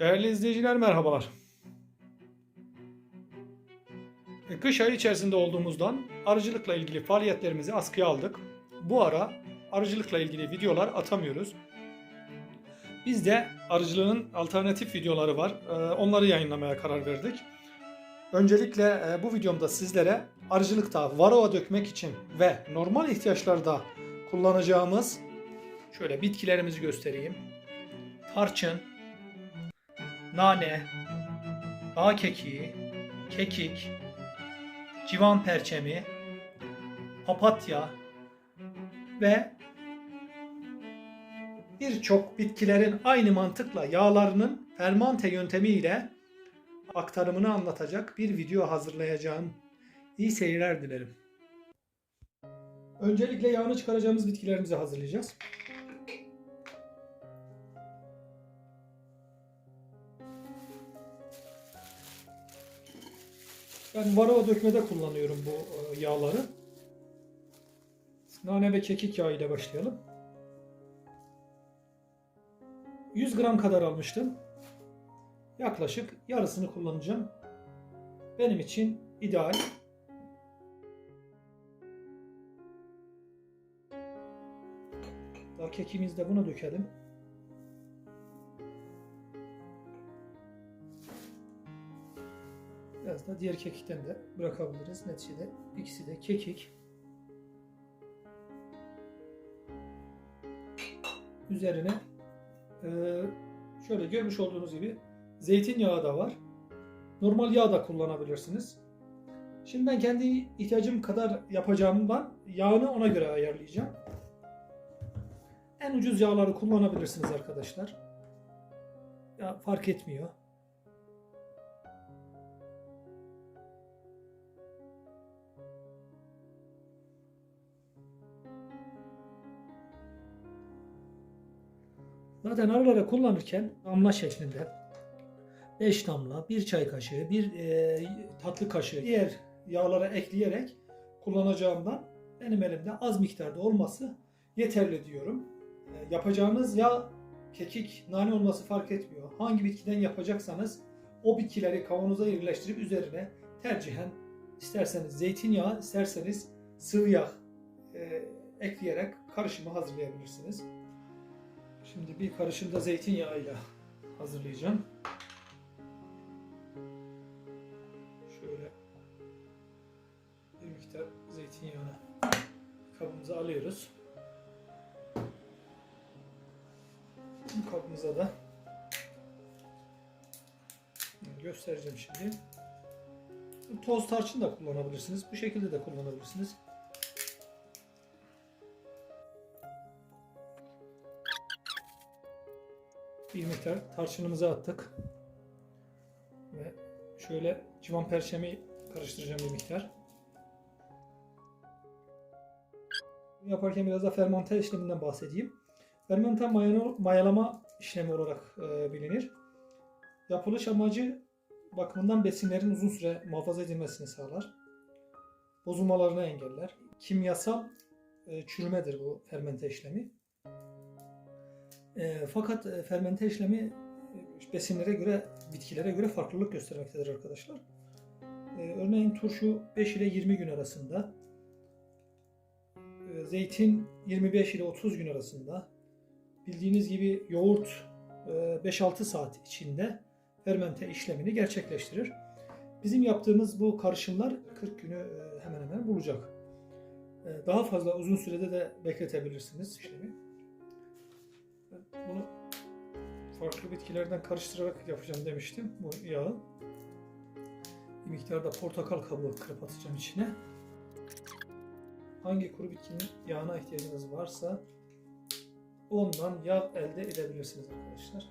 Değerli izleyiciler merhabalar. E, Kış ayı içerisinde olduğumuzdan arıcılıkla ilgili faaliyetlerimizi askıya aldık. Bu ara arıcılıkla ilgili videolar atamıyoruz. Biz de arıcılığın alternatif videoları var. E, Onları yayınlamaya karar verdik. Öncelikle e, bu videomda sizlere arıcılıkta varroa dökmek için ve normal ihtiyaçlarda kullanacağımız şöyle bitkilerimizi göstereyim. Tarçın, nane, dağ kekiği, kekik, civan perçemi, papatya ve birçok bitkilerin aynı mantıkla yağlarının fermante yöntemiyle aktarımını anlatacak bir video hazırlayacağım. İyi seyirler dilerim. Öncelikle yağını çıkaracağımız bitkilerimizi hazırlayacağız. Ben varroa dökmede kullanıyorum bu e, yağları. Nane ve kekik yağı ile başlayalım. 100 gram kadar almıştım. Yaklaşık yarısını kullanacağım. Benim için ideal. Daha kekimizi de buna dökelim. Biraz da diğer kekikten de bırakabiliriz. Neticede ikisi de kekik. Üzerine eee, şöyle görmüş olduğunuz gibi zeytinyağı da var. Normal yağ da kullanabilirsiniz. Şimdi ben kendi ihtiyacım kadar yapacağımdan yağını ona göre ayarlayacağım. En ucuz yağları kullanabilirsiniz arkadaşlar. Ya fark etmiyor. Zaten arılara kullanırken damla şeklinde 5 damla, 1 çay kaşığı, 1 tatlı kaşığı diğer yağlara ekleyerek kullanacağımdan benim elimde az miktarda olması yeterli diyorum. E, yapacağınız yağ kekik, nane olması fark etmiyor. Hangi bitkiden yapacaksanız o bitkileri kavanoza yerleştirip üzerine tercihen isterseniz zeytinyağı, isterseniz sıvı yağ e, ekleyerek karışımı hazırlayabilirsiniz. Şimdi bir karışım da zeytinyağıyla hazırlayacağım. Şöyle bir miktar zeytinyağını kabımıza alıyoruz. Bu kabımıza da göstereceğim şimdi. Toz tarçın da kullanabilirsiniz. Bu şekilde de kullanabilirsiniz. Bir miktar tarçınımızı attık. Ve şöyle civan perçemi karıştıracağım bir miktar. Bunu yaparken biraz da fermente işleminden bahsedeyim. Fermente mayalama işlemi olarak e, bilinir. Yapılış amacı bakımından besinlerin uzun süre muhafaza edilmesini sağlar. Bozulmalarını engeller. Kimyasal e, çürümedir bu fermente işlemi. E, fakat e, fermente işlemi e, besinlere göre, bitkilere göre farklılık göstermektedir arkadaşlar. E, örneğin turşu 5 ile 20 gün arasında, e, zeytin 25 ile 30 gün arasında, bildiğiniz gibi yoğurt e, 5-6 saat içinde fermente işlemini gerçekleştirir. Bizim yaptığımız bu karışımlar 40 günü e, hemen hemen bulacak. E, Daha fazla uzun sürede de bekletebilirsiniz işlemi. Bunu farklı bitkilerden karıştırarak yapacağım demiştim bu yağı. Bir miktar da portakal kabuğu kırıp atacağım içine. Hangi kuru bitkinin yağına ihtiyacınız varsa ondan yağ elde edebilirsiniz arkadaşlar.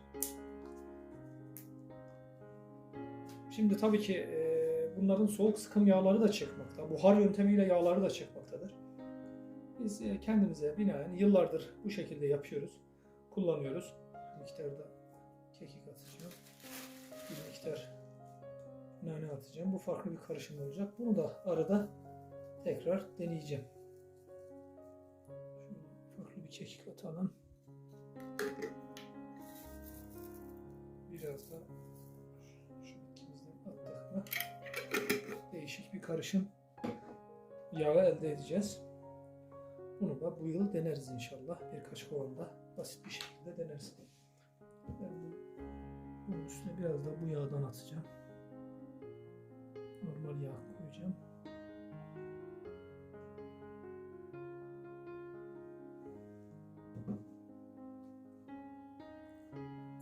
Şimdi tabii ki e, bunların soğuk sıkım yağları da çıkmakta. Buhar yöntemiyle yağları da çıkmaktadır. Biz e, kendimize binaen yıllardır bu şekilde yapıyoruz kullanıyoruz. Bir miktar da kekik atacağım. Bir miktar nane atacağım. Bu farklı bir karışım olacak. Bunu da arada tekrar deneyeceğim. Şöyle farklı bir kekik atalım. Bir biraz da şu ikimizden attık mı değişik bir karışım yağı elde edeceğiz. Bunu da bu yıl deneriz inşallah. Birkaç kovanda basit bir şekilde deneriz. Ben bu, bunun üstüne biraz da bu yağdan atacağım. Normal yağ koyacağım.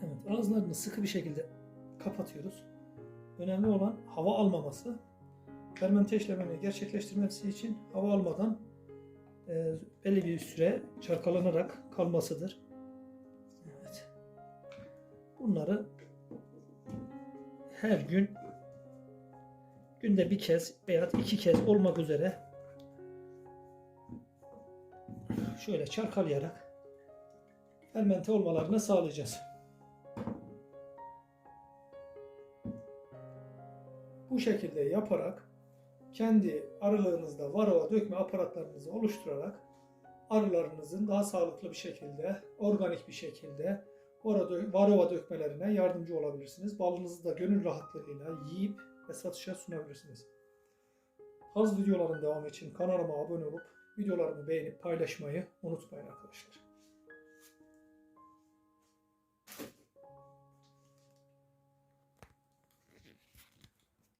Evet, ağızlarını sıkı bir şekilde kapatıyoruz. Önemli olan hava almaması. Fermente işlemini gerçekleştirmesi için hava almadan e, belli bir süre çalkalanarak kalmasıdır. Bunları her gün günde bir kez veya iki kez olmak üzere şöyle çalkalayarak fermente olmalarını sağlayacağız. Bu şekilde yaparak kendi arılığınızda varova dökme aparatlarınızı oluşturarak arılarınızın daha sağlıklı bir şekilde, organik bir şekilde orada varova dökmelerine yardımcı olabilirsiniz. Balınızı da gönül rahatlığıyla yiyip ve satışa sunabilirsiniz. Haz videoların devamı için kanalıma abone olup videolarımı beğenip paylaşmayı unutmayın arkadaşlar.